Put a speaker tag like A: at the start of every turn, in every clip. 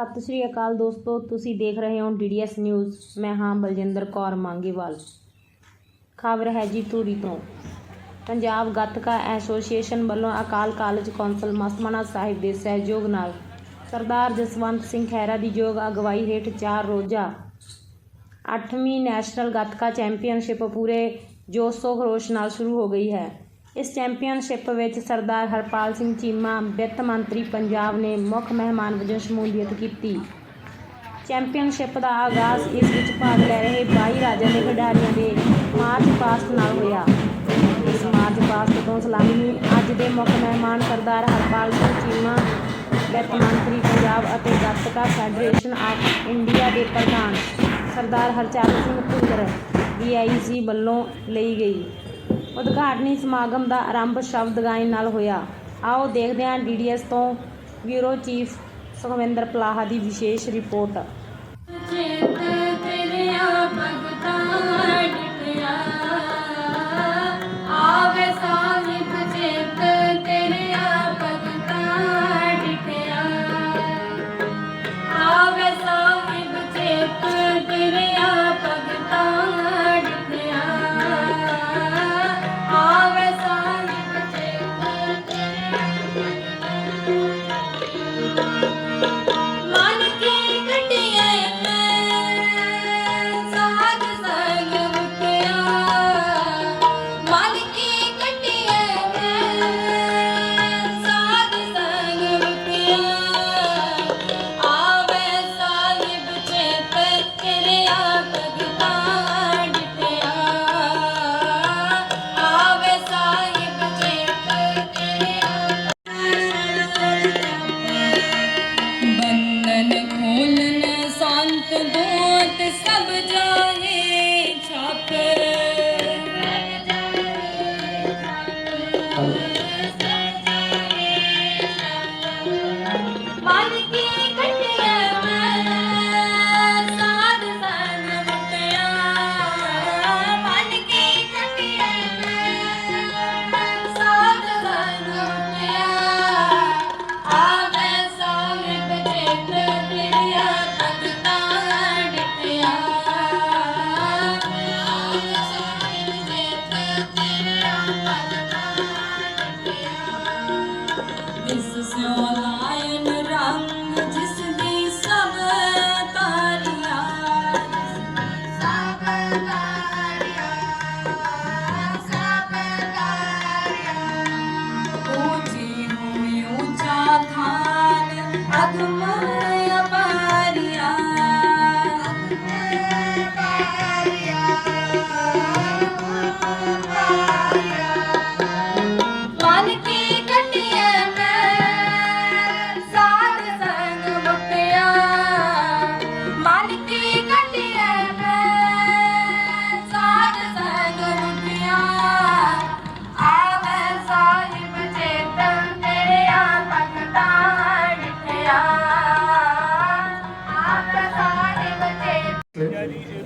A: ਸਤਿ ਸ਼੍ਰੀ ਅਕਾਲ ਦੋਸਤੋ, ਤੁਸੀਂ ਦੇਖ ਰਹੇ ਹੋ ਡੀਡੀਐਸ ਨਿਊਜ਼ ਮੈਂ ਹਾਂ ਬਲਜਿੰਦਰ ਕੌਰ ਮੰਗੇਵਾਲ। ਖਬਰ ਹੈ ਜੀ ਧੂਰੀ ਤੋਂ। ਪੰਜਾਬ ਗੱਤਕਾ ਐਸੋਸੀਏਸ਼ਨ ਵੱਲੋਂ ਅਕਾਲ ਕਾਲਜ ਕੌਂਸਲ ਮਸਤਮਾਨਾ ਸਾਹਿਬ ਦੇ ਸਹਿਯੋਗ ਨਾਲ ਸਰਦਾਰ ਜਸਵੰਤ ਸਿੰਘ ਖਹਿਰਾ ਦੀ ਯੋਗ ਅਗਵਾਈ ਹੇਠ ਚਾਰ ਰੋਜ਼ਾ। 8ਵੀਂ ਨੈਸ਼ਨਲ ਗੱਤਕਾ ਚੈਂਪੀਅਨਸ਼ਿਪ ਪੂਰੇ ਜੋਸ਼ੋ ਖਰੋਸ਼ ਨਾਲ ਸ਼ੁਰੂ ਹੋ ਗਈ ਹੈ। ਇਸ ਚੈਂਪੀਅਨਸ਼ਿਪ ਵਿੱਚ ਸਰਦਾਰ ਹਰਪਾਲ ਸਿੰਘ ਚੀਮਾ, ਵਿੱਤ ਮੰਤਰੀ ਪੰਜਾਬ ਨੇ ਮੁੱਖ ਮਹਿਮਾਨ ਵਜੋਂ ਸ਼ਮੂਲੀਅਤ ਕੀਤੀ। ਚੈਂਪੀਅਨਸ਼ਿਪ ਦਾ ਆਗਾਜ਼ ਇਸ ਵਿੱਚ ਭਾਗ ਲੈ ਰਹੇ 22 ਰਾਜਾਂ ਦੇ ਖਿਡਾਰੀਆਂ ਦੇ ਮਾਰਚ ਪਾਸਟ ਨਾਲ ਹੋਇਆ। ਇਸ ਮਾਰਚ ਪਾਸਟ ਤੋਂ ਸਲਾਮੀ ਅੱਜ ਦੇ ਮੁੱਖ ਮਹਿਮਾਨ ਸਰਦਾਰ ਹਰਪਾਲ ਸਿੰਘ ਚੀਮਾ, ਵਿੱਤ ਮੰਤਰੀ ਪੰਜਾਬ ਅਤੇ ਗੱਤਕਾ ਫੈਡਰੇਸ਼ਨ ਆਫ ਇੰਡੀਆ ਦੇ ਪ੍ਰਧਾਨ ਸਰਦਾਰ ਹਰਚਰਨ ਸਿੰਘ ਭੁੱਲਰ ਵੀਆਈਸੀ ਵੱਲੋਂ ਲਈ ਗਈ। ਉਦਘਾਟਨੀ ਸਮਾਗਮ ਦਾ ਆਰੰਭ ਸ਼ਬਦ ਗਾਇਨ ਨਾਲ ਹੋਇਆ। ਆਓ ਦੇਖਦੇ ਹਾਂ ਡੀਡੀਐਸ ਤੋਂ ਬਿਊਰੋ ਚੀਫ ਸੁਖਵਿੰਦਰ ਪਲਾਹਾ ਦੀ ਵਿਸ਼ੇਸ਼ ਰਿਪੋਰਟ।
B: ਆਵੇ ਸਾਹਿਬ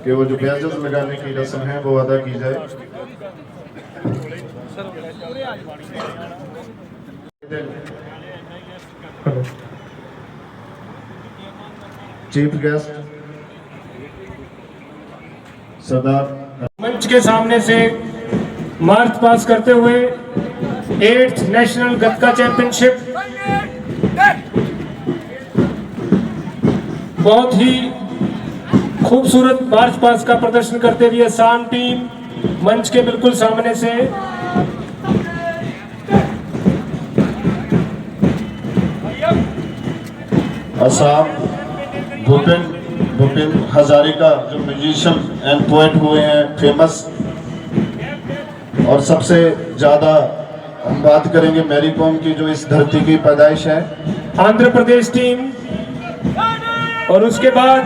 C: کہ وہ جو بیاجز لگانے کی رسم ہے وہ ادا کی جائے۔ چیف گیسٹ سردار۔
D: منچ کے سامنے سے مارچ پاس کرتے ہوئے eighth national gatka championship. بہت ہی خوبصورت مارچ پاس کا پردرشن کرتے ہوئے سان ٹیم منچ کے بالکل سامنے سے
C: آسام بھوپن بھوپن ہزارے کا جو میوزیشن اینڈ پوائنٹ ہوئے ہیں فیمس اور سب سے زیادہ ہم بات کریں گے میری قوم کی جو اس دھرتی کی پیدائش ہے۔
D: آندھر پردیش ٹیم اور اس کے بعد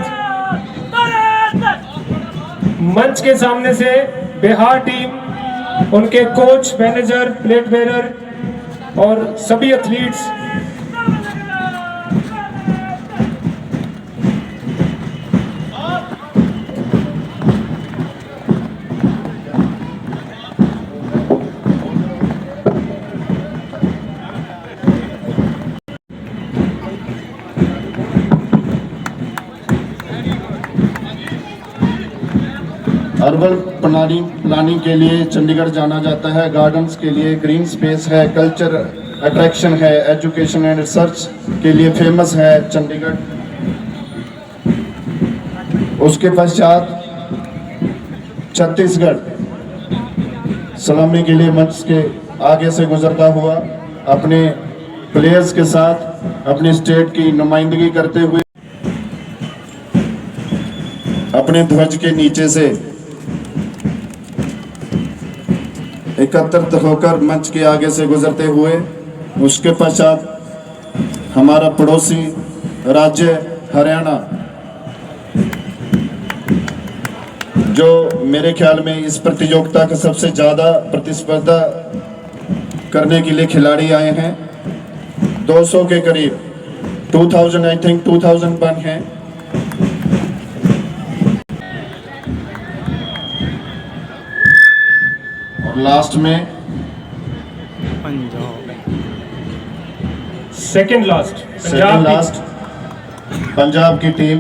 D: منچ کے سامنے سے بہار ٹیم، ان کے کوچ مینیجر پلیٹ بیرر اور سبھی اتھلیٹس
C: پلاننگ پلاننگ کے لیے چنڈی گڑھ جانا جاتا ہے. گارڈنز کے لیے گرین سپیس ہے کلچر اٹریکشن ہے ایڈوکیشن اینڈ ریسرچ کے لیے فیمس ہے چنڈی گڑھ اس کے پشچات چھتیس گڑھ سلامی کے لیے منچ کے آگے سے گزرتا ہوا اپنے پلیئرز کے ساتھ اپنے اسٹیٹ کی نمائندگی کرتے ہوئے اپنے دھوج کے نیچے سے اکتر ہو کر منچ کے آگے سے گزرتے ہوئے، اس کے پشچات ہمارا پڑوسی راجیہ ہریانہ، جو میرے خیال میں اس پرتیوگتا کا سب سے زیادہ پرتیسپردہ کرنے کے لیے کھلاڑی آئے ہیں۔ دو سو کے قریب two thousand I think two thousand one ہیں لاسٹ میں
D: second last second
C: last Punjab کی ٹیم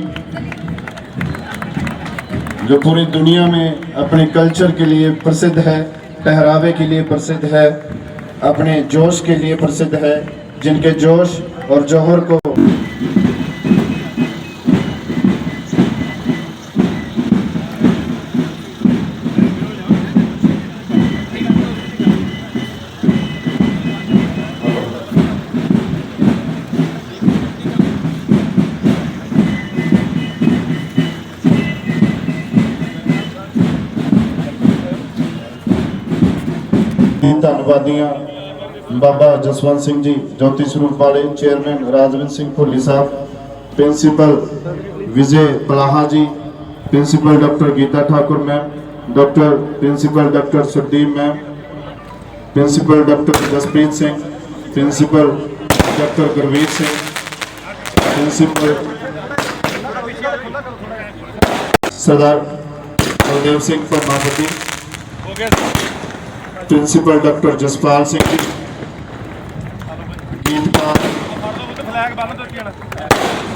C: جو پوری دنیا میں اپنے کلچر کے لیے پرسدھ ہے پہراوے کے لیے پرسدھ ہے اپنے جوش کے لیے پرسدھ ہے جن کے جوش اور جوہر کو آبادیاں بابا جسوان سنگھ جی جوتی سروپ والے chairman راجوند Singh پھولی Sahib principal Vijay Palaha ji principal doctor Geeta Thakur ma'am doctor principal doctor Sardeep ma'am principal doctor Jaspreet Singh principal doctor Gurvir Singh principal Sardar Baldev Singh فرماپتی پر ڈاکٹر جسپال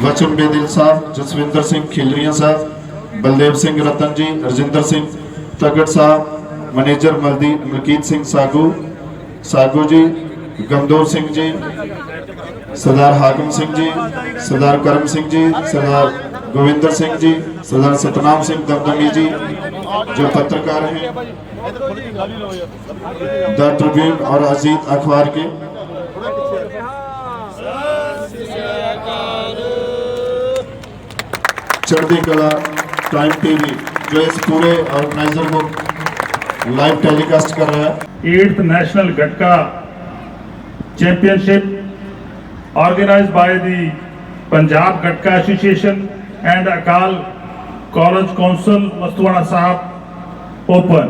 C: بچن صاحب جسوندر کلری صاحب بلدیو رتن جی رجندر تکڑ ساح منیجر ملدی ملکیت ساگو ساگو جی گمدور سنگھ جی سردار ہاکم سنگ جی سردار کرم سنگھ جی سردار گووندر سنگ جی سردار ستنام سنگنگی جی جو پترکار ہیں دا ٹربیون اور عزید اخبار کے۔ چڑھتی کلا ٹائم ٹی وی جو اس پورے آرگنائزر کو لائیو ٹیلی کاسٹ کر رہا ہے۔
E: Eighth national gatka championship organise by the Punjab Gatka association and Akal College Council Mustwana Sahib, open.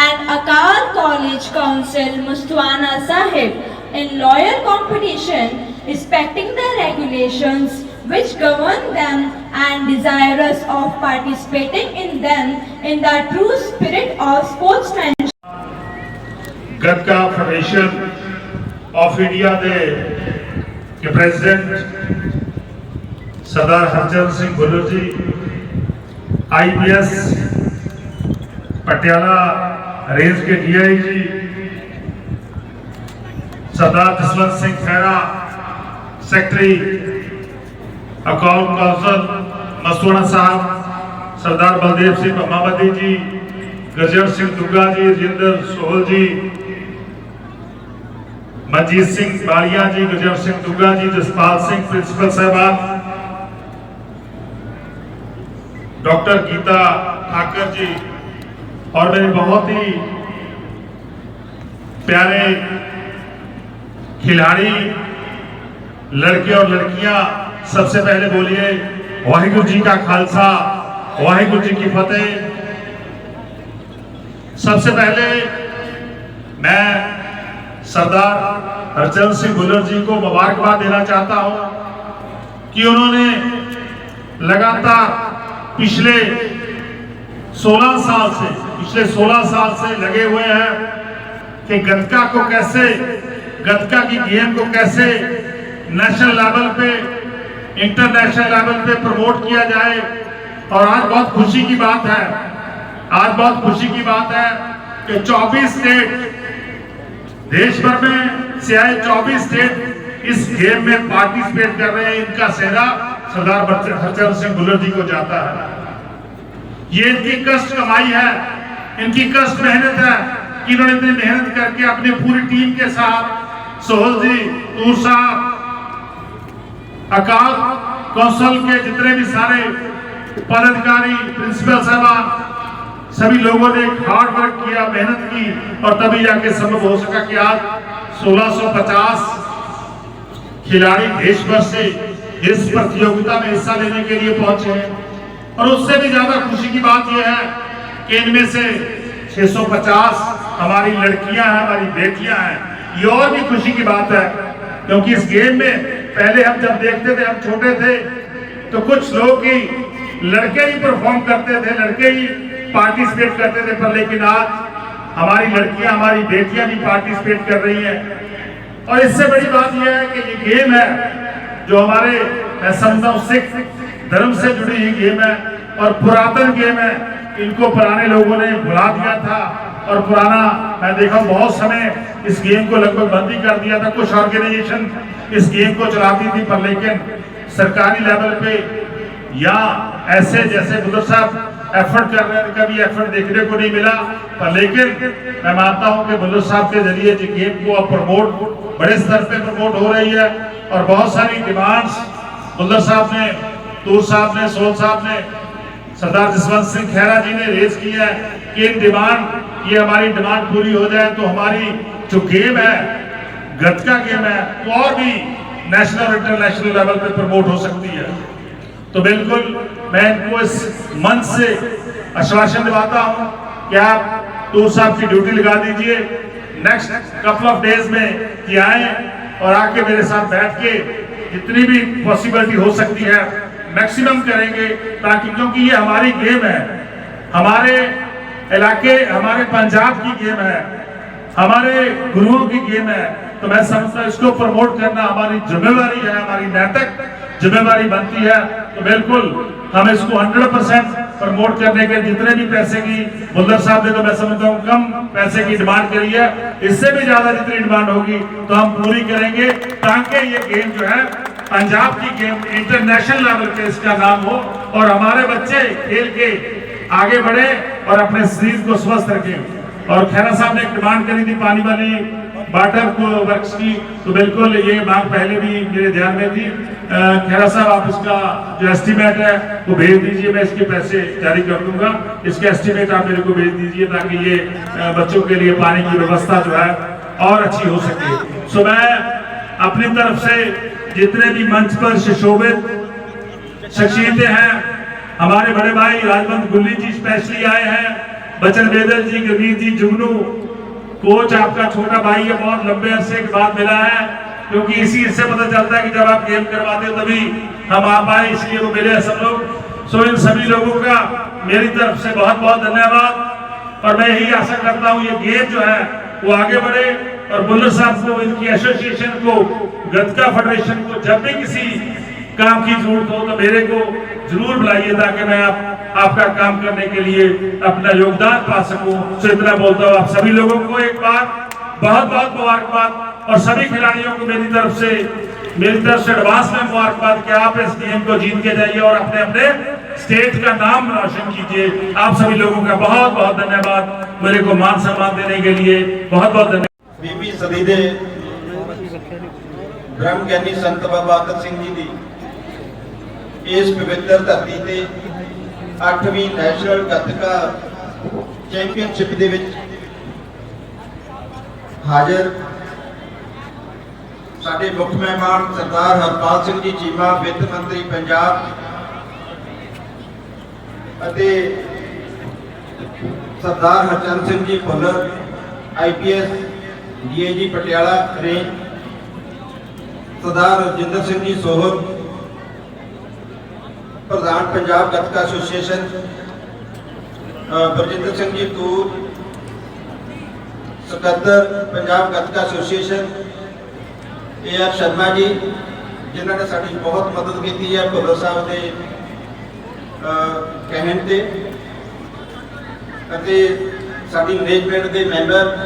F: and Akar College Council Mustwana Sahib in lawyer competition respecting the regulations which govern them and desirous of participating in them in the true spirit of sportsmanship.
E: Gatka federation of India ਦੇ کہ president Sardar Harcharan Singh Bhullar ji I P S Patiala range کے D I G Sardar Jaswant Singh Khaira secretary account council مسوڑا Sahib Sardar Baldev Singh اماوتی جی گجر سنگھ دگا جی رجندر سوہل جی مجید سنگھ باریا جی, جی، جس پال جی، اور پیارے کھلاری لڑکے اور لڑکیاں، سب سے پہلے بولیے واح جی کا خالصہ واہی گو جی کی فتح۔ سب سے پہلے میں سردار ہرچند سنگھ گلر جی کو مبارکباد دینا چاہتا ہوں کہ انہوں نے لگاتا پچھلے سولہ سال سے، پچھلے سولہ سال سے لگے ہوئے ہیں کہ گتکا کو کیسے گتکا کی گیم کو کیسے نیشنل لیول پہ، انٹرنیشنل لیول پہ پروموٹ کیا جائے۔ اور آج بہت خوشی کی بات ہے، آج بہت خوشی کی بات ہے کہ چوبیس سٹیٹ دیش بر میں سیاہ چوبیس سٹیٹ اس گیم میں پارٹیسپیٹ کر رہے ہیں۔ ان کا سہرا صدار ہرچند سنگھ گلر جی کو جاتا ہے۔ یہ ان کی کسٹ کمائی ہے۔ ان کی کسٹ محنت ہے۔ کہ انہوں نے اتنی محنت کر کے اپنے پوری ٹیم کے ساتھ سہول جی تور صاحب اکال کونسل کے جتنے بھی سارے پردکاری پرنسپل صاحبہ سبھی لوگوں نے ہارڈ ورک کیا، محنت کی اور تبھی جا کے سبب ہو سکا کہ آج سولہ سو پچاس کھلاڑی دیش بھر سے اس پرتیوگتا میں حصہ لینے کے لیے پہنچے ہیں۔ اور اس سے بھی زیادہ خوشی کی بات یہ ہے کہ ان میں سے چھ سو پچاس ہماری لڑکیاں ہیں، ہماری بیٹیاں ہیں۔ یہ اور بھی خوشی کی بات ہے، کیونکہ اس گیم میں پہلے ہم جب دیکھتے تھے، ہم چھوٹے تھے، تو کچھ لوگ ہی لڑکے ہی پرفارم کرتے تھے، لڑکے ہی پارٹیسپیٹ کرتے تھے پر لیکن آج ہماری لڑکیاں، ہماری بیٹیاں بھی پارٹیسپیٹ کر رہی ہیں۔ اور اس سے بڑی بات یہ ہے کہ یہ گیم ہے جو ہمارے، میں سمجھتا ہوں، سکھ دھرم سے جڑی ہوئی گیم ہے۔ اور پراتن گیم ہے۔ ان کو پرانے لوگوں نے بھلا دیا تھا۔ اور پرانا، میں دیکھا ہوں، بہت سمے اس گیم کو لگ بھگ بندی کر دیا تھا۔ کچھ آرگنائزیشن اس گیم کو چلاتی تھی پر لیکن سرکاری لیول پہ یا ایسے جیسے صاحب ایفرٹ کرنے کا بھی ایفرٹ دیکھنے کو نہیں ملا۔ پر لیکن میں مانتا ہوں کہ بلو صاحب کے ذریعے جی گیم کو اب پرموٹ بڑے سطح پر پرموٹ ہو رہی ہے۔ اور بہت ساری ڈیمانڈس بلو صاحب نے، تور صاحب نے، سول صاحب نے، سردار جسونت سنگھ کھیرا جی نے ریز کی ہے کہ ان ڈیمانڈ یہ ہماری ڈیمانڈ پوری ہو جائے تو ہماری جو گیم ہے گتکا گیم ہے وہ اور بھی نیشنل اور انٹرنیشنل لیول پہ پر پروموٹ ہو سکتی ہے۔ تو بالکل میں ان کو اس منچ سے اشراشن دباتا ہوں کہ آپ تور صاحب کی ڈیوٹی لگا دیجیے نیکسٹ کپل آف ڈیز میں کی آئیں اور آکے میرے ساتھ بیٹھ کے جتنی بھی پاسبلٹی ہو سکتی ہے میکسیمم کریں گے تاکہ کیونکہ یہ ہماری گیم ہے، ہمارے علاقے، ہمارے پنجاب کی گیم ہے، ہمارے گروہوں کی گیم ہے۔ تو میں سمجھتا اس کو پرموٹ کرنا ہماری ذمہ داری ہے، ہماری نیتک ذمہ داری بنتی ہے تو بالکل ہم اس کو ہنڈریڈ پرسینٹ پرموٹ کرنے کے جتنے بھی پیسے کی ملدر صاحب نے تو میں سمجھتا ہوں کم پیسے کی ڈیمانڈ کری ہے اس سے بھی زیادہ جتنی ڈیمانڈ ہوگی تو ہم پوری کریں گے تاکہ یہ گیم جو ہے پنجاب کی گیم انٹرنیشنل لیول کے اس کا نام ہو اور ہمارے بچے کھیل کے آگے بڑھے اور اپنے شریر کو سوستھ رکھیں۔ اور کھیرا صاحب نے ایک ڈیمانڈ کری تھی، پانی والی واٹر کو ورکس کی۔ تو بالکل یہ بات پہلے بھی میرے دھیان میں تھی۔ خیرا صاحب، آپ اس کا جو ایسٹیمیٹ ہے، وہ بھیج دیجیے، میں اس کے پیسے جاری کر دوں گا۔ اس کے ایسٹیمیٹ آپ میرے کو بھیج دیجیے تاکہ یہ بچوں کے لیے پانی کی ویوستھا جو ہے، اور اچھی ہو سکے۔ سو میں اپنی طرف سے جتنے بھی منچ پر ششوبت شخصیتیں ہیں، ہمارے بڑے بھائی راجبند گلی جی اسپیشلی آئے ہیں۔ بچن بیدل جی گرمیر جی جگنو، کوچ، آپ کا چھوٹا بھائی ہے بہت لمبے عرصے کے بعد ملا ہے۔ کیونکہ اسی اس سے پتہ چلتا ہے کہ جب آپ گیم کرواتے تبھی ہم آپ آئے اس لیے وہ ملے سب لوگ۔ سو ان سبھی لوگوں کا میری طرف سے بہت بہت دھنیہ واد اور میں یہی آشا کرتا ہوں، یہ گیم جو ہے، وہ آگے بڑھے۔ اور بلر صاحب کو، ان کی ایسوسیشن کو، گتکا فیڈریشن کو، جب بھی کسی کام کی ضرورت ہو، تو میرے کو ضرور بلائیے تاکہ میں آپ آپ کا کام کرنے کے لیے اپنا یوگدان پا سکوں۔ اتنا بولتا ہوں آپ سبھی لوگوں کو ایک بار، بہت بہت مبارکباد۔ اور سبھی کھلاڑیوں کو میری طرف سے، میری طرف سے ایڈوانس میں مبارکباد کہ آپ اس گیم کو جیت کے جائیے اور اپنے اپنے سٹیٹ کا نام روشن کیجیے۔ آپ سبھی لوگوں کا بہت بہت دھنیہ واد میرے کو مان سمان دینے کے لیے بہت بہت دھنیہ
G: بی بی سدیدے برہم گینی سنت بابا آتت سنگھ جی دی۔ اس پوتر ਧਰਤੀ اٹھویں نیشنل ਨੈਸ਼ਨਲ ਗੱਤਕਾ ਚੈਂਪੀਅਨਸ਼ਿਪ ਦੇ ਵਿੱਚ ਹਾਜ਼ਰ ਸਾਡੇ ਮੁੱਖ ਮਹਿਮਾਨ ਸਰਦਾਰ ਹਰਪਾਲ ਸਿੰਘ ਜੀ ਚੀਮਾ ਵਿੱਤ ਮੰਤਰੀ ਪੰਜਾਬ ਅਤੇ Sardar Harchand Singh ji Bhullar IPS DIG Patiala range Sardar Rajinder Singh ji Sohar ਪ੍ਰਧਾਨ ਪੰਜਾਬ ਗੱਤਕਾ ਐਸੋਸੀਏਸ਼ਨ ਅ, ਬਰਜਿੰਦਰ ਸਿੰਘ ਜੀ ਤੂਰ ਸਕੱਤਰ Punjab Gatka association A R Sharma ji, ਜਿਨ੍ਹਾਂ ਨੇ ਸਾਡੀ ਬਹੁਤ ਮਦਦ ਕੀਤੀ ਹੈ ਭੁੱਲਰ ਸਾਹਿਬ ਦੇ ਕਹਿਣ ਤੇ। ਅਤੇ ਸਾਡੀ ਮੈਨੇਜਮੈਂਟ ਦੇ ਮੈਂਬਰ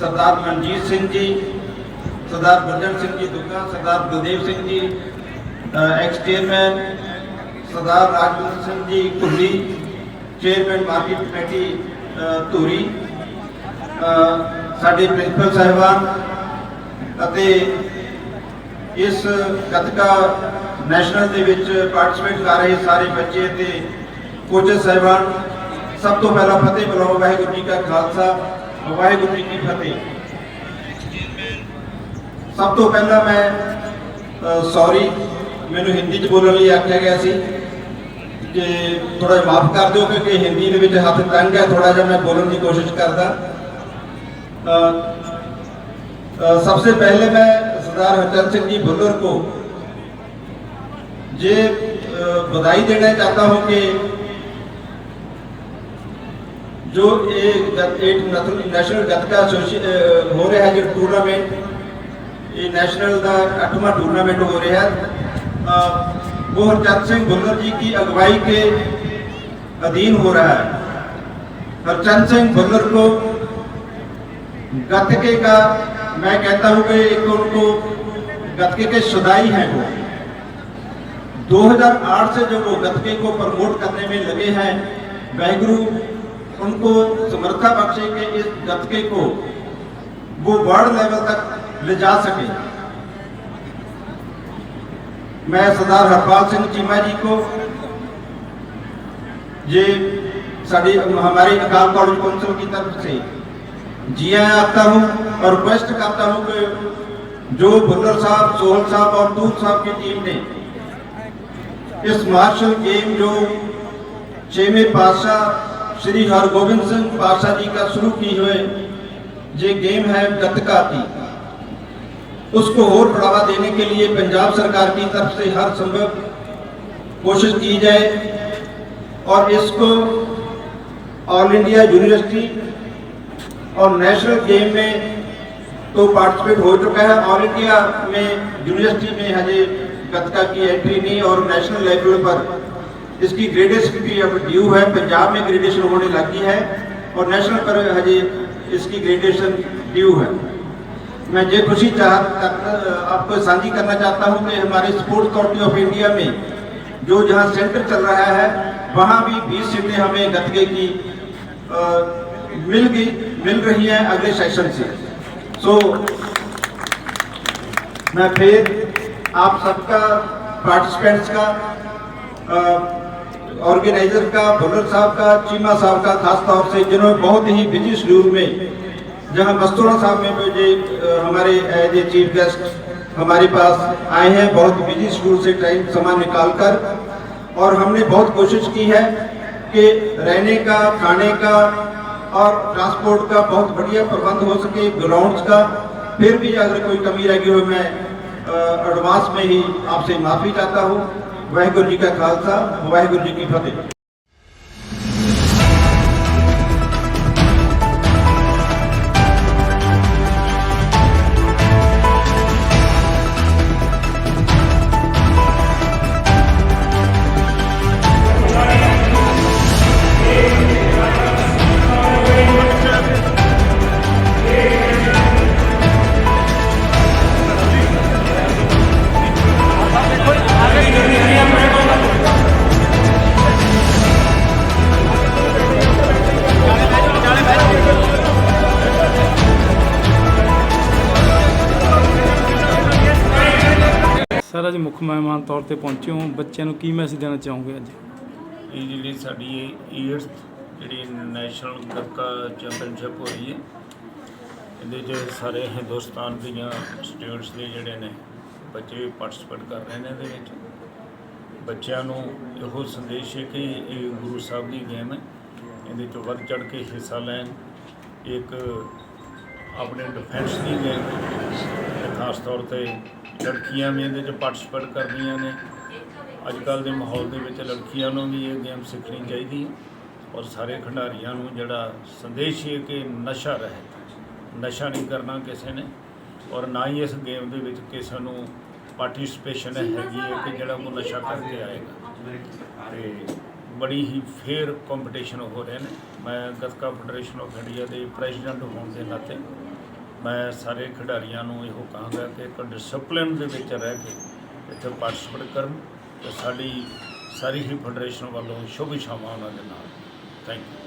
G: ਸਰਦਾਰ ਮਨਜੀਤ ਸਿੰਘ ਜੀ, ਸਰਦਾਰ Gurjan Singh ji ਦੁੱਗਾ, Sardar Gurdev Singh ji ex chairman Sardar Rajwinder Singh ji Kulli chairman market committee Dhuri ਸਾਡੇ ਪ੍ਰਿੰਸੀਪਲ ਸਾਹਿਬਾਨ ਅਤੇ ਇਸ ਗੱਤਕਾ ਨੈਸ਼ਨਲ ਦੇ ਵਿੱਚ ਪਾਰਟਿਸਿਪੇਟ ਕਰ ਰਹੇ ਸਾਰੇ ਬੱਚੇ ਤੇ ਕੋਚਸ ਸਾਹਿਬਾਨ ਸਭ ਤੋਂ ਪਹਿਲਾਂ ਫਤਿਹ ਬੁਲਾਓ, ਵਾਹਿਗੁਰੂ ਜੀ ਕਾ ਖਾਲਸਾ, ਵਾਹਿਗੁਰੂ ਜੀ ਕੀ ਫਤਿਹ। ਸਭ ਤੋਂ ਪਹਿਲਾਂ ਮੈਂ ਸੌਰੀ ਮੈਨੂੰ ਹਿੰਦੀ ਚ ਬੋਲਣ ਲਈ ਆਖਿਆ ਗਿਆ ਸੀ। ਕਿ ਥੋੜਾ ਜਿਹਾ ਮਾਫ ਕਰ ਦਿਓ ਕਿਉਂਕਿ ਹਿੰਦੀ ਦੇ ਵਿੱਚ ਹੱਥ ਤੰਗ ਹੈ ਥੋੜਾ ਜਿਹਾ ਮੈਂ ਬੋਲਣ ਦੀ ਕੋਸ਼ਿਸ਼ ਕਰਦਾ। سب سے پہلے میں صدار ہرچند سنگی جی بھلور کو یہ بدائی دینا چاہتا ہوں کہ جو ایک نیشنل گتکہ گتکا ہو رہے ہیں جو ٹورنمنٹ یہ نیشنل دا اٹھما ٹورنمنٹ ہو رہے ہیں وہ ہرچند سنگھ بھلور جی کی اگوائی کے عدین ہو رہا ہے۔ ہرچند سنگھ بھلور کو گتکے کا میں کہتا ہوں کہ ایک ان کو گتکے کے شدائی ہیں وہ۔ دو ہزار آٹھ سے جب وہ گتکے کو پرموٹ کرنے میں لگے ہیں وحگرو ان کو سمرتھا بخشے کے اس گتکے کو وہ ورلڈ لیول تک لے جا سکے۔ میں سردار ہرپال سنگھ چیمہ جی کو، یہ ہماری اقام کالج کونسل کی طرف سے جی آئے آتا ہوں اور بیسٹ کرتا ہوں کہ جو بھلر صاحب سوہل صاحب اور دودھ صاحب کی ٹیم نے اس مارشل گیم جو چھویں پادشاہ شری ہر گوبند سنگھ پادشاہ جی کا شروع کی ہوئے یہ گیم ہے گتکا کی، اس کو اور بڑھاوا دینے کے لیے پنجاب سرکار کی طرف سے ہر سمبھو کوشش کی جائے اور اس کو آل انڈیا یونیورسٹی اور نیشنل گیم میں تو پارٹیسپیٹ ہو چکا ہے آل انڈیا میں یونیورسٹی میں حجے گتکا کی انٹری نہیں اور نیشنل لیول پر اس کی گریڈیشن بھی اب ڈیو ہے۔ پنجاب میں گریڈیشن ہونے لگی ہے اور نیشنل پر حجے اس کی گریڈیشن ڈیو ہے۔ میں یہ خوشی آپ کو سانجی کرنا چاہتا ہوں کہ ہمارے اسپورٹس کارٹی آف انڈیا میں جو جہاں سینٹر چل رہا ہے، وہاں بھی بیس سیٹیں ہمیں گتکے کی مل گئی مل رہی ہیں اگلے سیشن سے۔ سو میں پھر آپ سب کا پارٹیسپینٹس کا آرگنائزر کا بھولر صاحب کا، چیما صاحب کا، خاص طور سے جنہوں نے بہت ہی بزی شیڈیول میں، جہاں مستورہ صاحب میں بھی ہمارے ایز اے چیف گیسٹ ہمارے پاس آئے ہیں، بہت بزی شیڈیول سے ٹائم سامان نکال کر۔ اور ہم نے بہت کوشش کی ہے کہ رہنے کا، کھانے کا اور ٹرانسپورٹ کا بہت بڑھیا پربند ہو سکے گراؤنڈز کا، پھر بھی اگر کوئی کمی رہ گئی ہو، میں ایڈوانس میں ہی آپ سے معافی چاہتا ہوں۔ واحر جی کا خالصہ واحر جی کی فتح۔
H: ਮੁੱਖ ਮਹਿਮਾਨ ਤੌਰ ਤੇ ਪਹੁੰਚੇ ਹੋ। ਬੱਚਿਆਂ ਨੂੰ ਕੀ ਮੈਸੇਜ ਦੇਣਾ ਚਾਹੋਗੇ ਅੱਜ?
I: ਇਹ ਜਿਹੜੀ ਸਾਡੀ 8th ਜਿਹੜੀ ਨੈਸ਼ਨਲ ਗੱਤਕਾ ਚੈਂਪੀਅਨਸ਼ਿਪ ਹੋ ਰਹੀ ਹੈ, ਇਹਦੇ 'ਚ ਸਾਰੇ ਹਿੰਦੁਸਤਾਨ ਦੀਆਂ ਸਟੇਟਸ ਦੇ ਜਿਹੜੇ ਨੇ, ਬੱਚੇ ਪਾਰਟਿਸਿਪੇਟ ਕਰ ਰਹੇ ਨੇ ਇਹਦੇ ਵਿੱਚ। ਬੱਚਿਆਂ ਨੂੰ ਇਹੋ ਸੰਦੇਸ਼ ਹੈ ਕਿ ਇਹ ਗੁਰੂ ਸਾਹਿਬ ਦੀ ਗੇਮ ਹੈ। ਇਹਦੇ 'ਚ ਵੱਧ ਚੜ ਕੇ ਹਿੱਸਾ ਲੈਣ। ਇੱਕ ਆਪਣੇ ਡਿਫੈਂਸ ਦੀ ਗੇਮ ਖਾਸ ਤੌਰ ਤੇ ਲੜਕੀਆਂ ਵੀ ਇਹਦੇ 'ਚ ਪਾਰਟਿਸਿਪੇਟ ਕਰਦੀਆਂ ਨੇ। ਅੱਜ ਕੱਲ ਦੇ ਮਾਹੌਲ ਦੇ ਵਿੱਚ ਲੜਕੀਆਂ ਨੂੰ ਵੀ ਇਹ ਗੇਮ ਸਿੱਖਣੀ ਚਾਹੀਦੀ ਹੈ ਔਰ ਸਾਰੇ ਖਿਡਾਰੀਆਂ ਨੂੰ ਜਿਹੜਾ ਸੰਦੇਸ਼ ਹੈ ਕਿ ਨਸ਼ਾ ਰਹਿਤ ਨਸ਼ਾ ਨਹੀਂ ਕਰਨਾ ਕਿਸੇ ਨੇ ਔਰ ਨਾ ਹੀ ਇਸ ਗੇਮ ਦੇ ਵਿੱਚ ਕਿਸੇ ਨੂੰ ਪਾਰਟਿਸਿਪੇਸ਼ਨ ਹੈਗੀ ਹੈ ਕਿ ਜਿਹੜਾ ਉਹ ਨਸ਼ਾ ਕਰਕੇ ਆਏਗਾ। ਤੇ ਬੜੀ ਹੀ ਫੇਅਰ ਕੰਪੀਟੀਸ਼ਨ ਹੋ ਰਹੇ ਨੇ। ਮੈਂ ਗੱਤਕਾ ਫੈਡਰੇਸ਼ਨ ਆਫ ਇੰਡੀਆ ਦੇ ਪ੍ਰੈਜ਼ੀਡੈਂਟ ਹੋਣ ਦੇ ਨਾਤੇ ਮੈਂ ਸਾਰੇ ਖਿਡਾਰੀਆਂ ਨੂੰ ਇਹੋ ਕਹਾਂਗਾ ਕਿ ਇੱਕ ਡਿਸਪਲਿਨ ਦੇ ਵਿੱਚ ਰਹਿ ਕੇ ਇੱਥੇ ਪਾਰਟਿਸਿਪੇਟ ਕਰਨ ਤੇ ਸਾਡੀ ਸਾਰੀ ਹੀ ਫੈਡਰੇਸ਼ਨ ਵੱਲੋਂ ਸ਼ੁਭ ਇਛਾਵਾਂ ਉਹਨਾਂ ਦੇ ਨਾਲ। Thank you